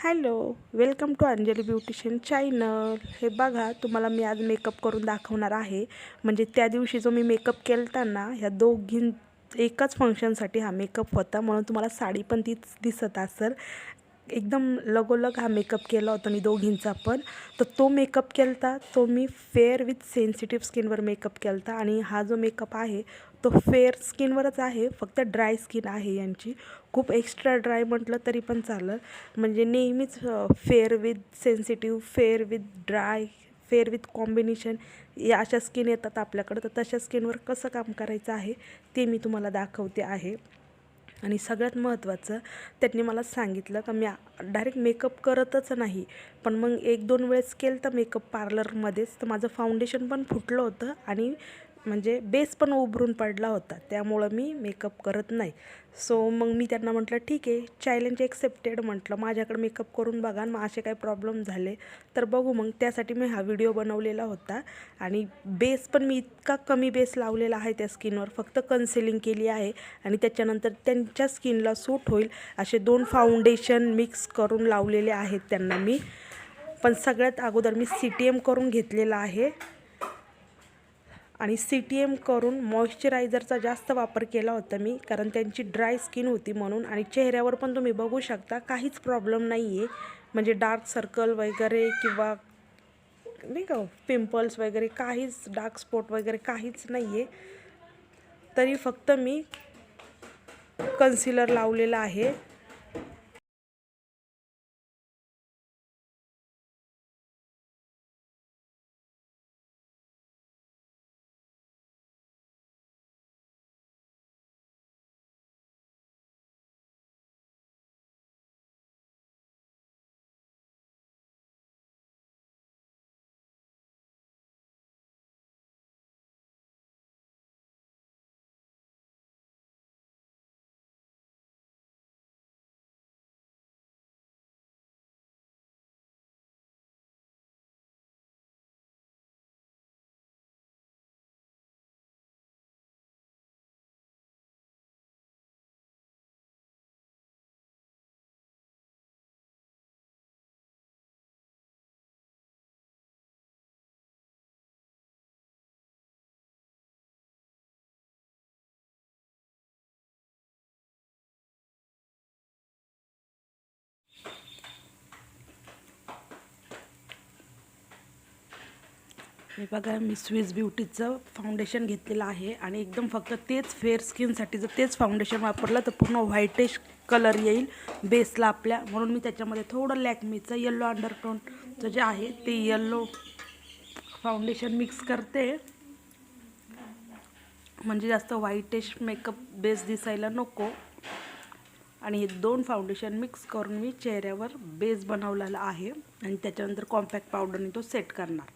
Hello welcome to Anjali beautician channel. हे बघा तुम्हाला मी आज मेकअप करून दाखवणार आहे. म्हणजे त्या दिवशी जो मी मेकअप केला ना ह्या दोघीं एकाच फंक्शनसाठी हा मेकअप होता. म्हणून तुम्हाला साडी पण तीच दिसत असेल. एकदम लगोलग हा मेकअप केला होता मी दोघींचा पण. तर तो मेकअप केला तो मी फेअर विथ सेन्सिटिव्ह स्किनवर मेकअप केला आणि हा जो मेकअप आहे तो फेअर स्किनवरच आहे फक्त ड्राय स्किन आहे यांची. खूप एक्स्ट्रा ड्राय म्हटलं तरी पण चालेल. म्हणजे नेहमीच fair with sensitive fair with dry fair with combination या अशा स्किन येतात आपल्याकडं. तर तशा स्किनवर कसं काम करायचं आहे ते मी तुम्हाला दाखवते आहे. आणि सगळ्यात महत्त्वाचं त्यांनी मला सांगितलं का मी डायरेक्ट मेकअप करतच नाही. पण मग एक दोन वेळेस केलं तर मेकअप पार्लरमध्येच. तर माझं फाउंडेशन पण फुटलं होतं आणि म्हणजे बेस पण उभरून पडला होता. त्यामुळं मी मेकअप करत नाही. सो मग मी त्यांना म्हटलं ठीक आहे चॅलेंज एक्सेप्टेड म्हटलं माझ्याकडे मेकअप करून बघा मग असे काही प्रॉब्लेम झाले तर बघू. मग त्यासाठी मी हा व्हिडिओ बनवलेला होता आणि बेस पण मी इतका कमी बेस लावलेला आहे त्या स्किनवर फक्त कन्सिलिंग केली आहे आणि त्याच्यानंतर त्यांच्या स्किनला सूट होईल असे दोन फाउंडेशन मिक्स करून लावलेले आहेत त्यांना मी. पण सगळ्यात अगोदर मी सी टी एम करून घेतलेला आहे. आणि सी टी एम करून मॉइश्चरायझरचा जास्त वापर केला होता मी कारण त्यांची ड्राय स्किन होती म्हणून आणि चेहऱ्यावर पण तुम्ही बघू शकता काहीच प्रॉब्लेम नाही आहे म्हणजे डार्क सर्कल वगैरे किंवा नाही का पिंपल्स वगैरे काहीच डार्क स्पॉट वगैरे काहीच नाही आहे तरी फक्त मी कन्सिलर लावलेला आहे. हे बघा मी स्विस ब्युटीचं फाउंडेशन घेतलेलं आहे आणि एकदम फक्त तेच फेअर स्किनसाठी जर तेच फाउंडेशन वापरलं तर पूर्ण व्हाईटिश कलर येईल. बेसला आपल्या. म्हणून मी त्याच्यामध्ये थोडं लॅकमीचं येल्लो अंडरटोनचं जे आहे ते येल्लो फाउंडेशन मिक्स करते. म्हणजे जास्त व्हाईटिश मेकअप बेस दिसायला नको. आणि हे दोन फाउंडेशन मिक्स करून मी चेहऱ्यावर बेस बनवलेला आहे. आणि त्याच्यानंतर कॉम्पॅक्ट पावडरने तो सेट करणार.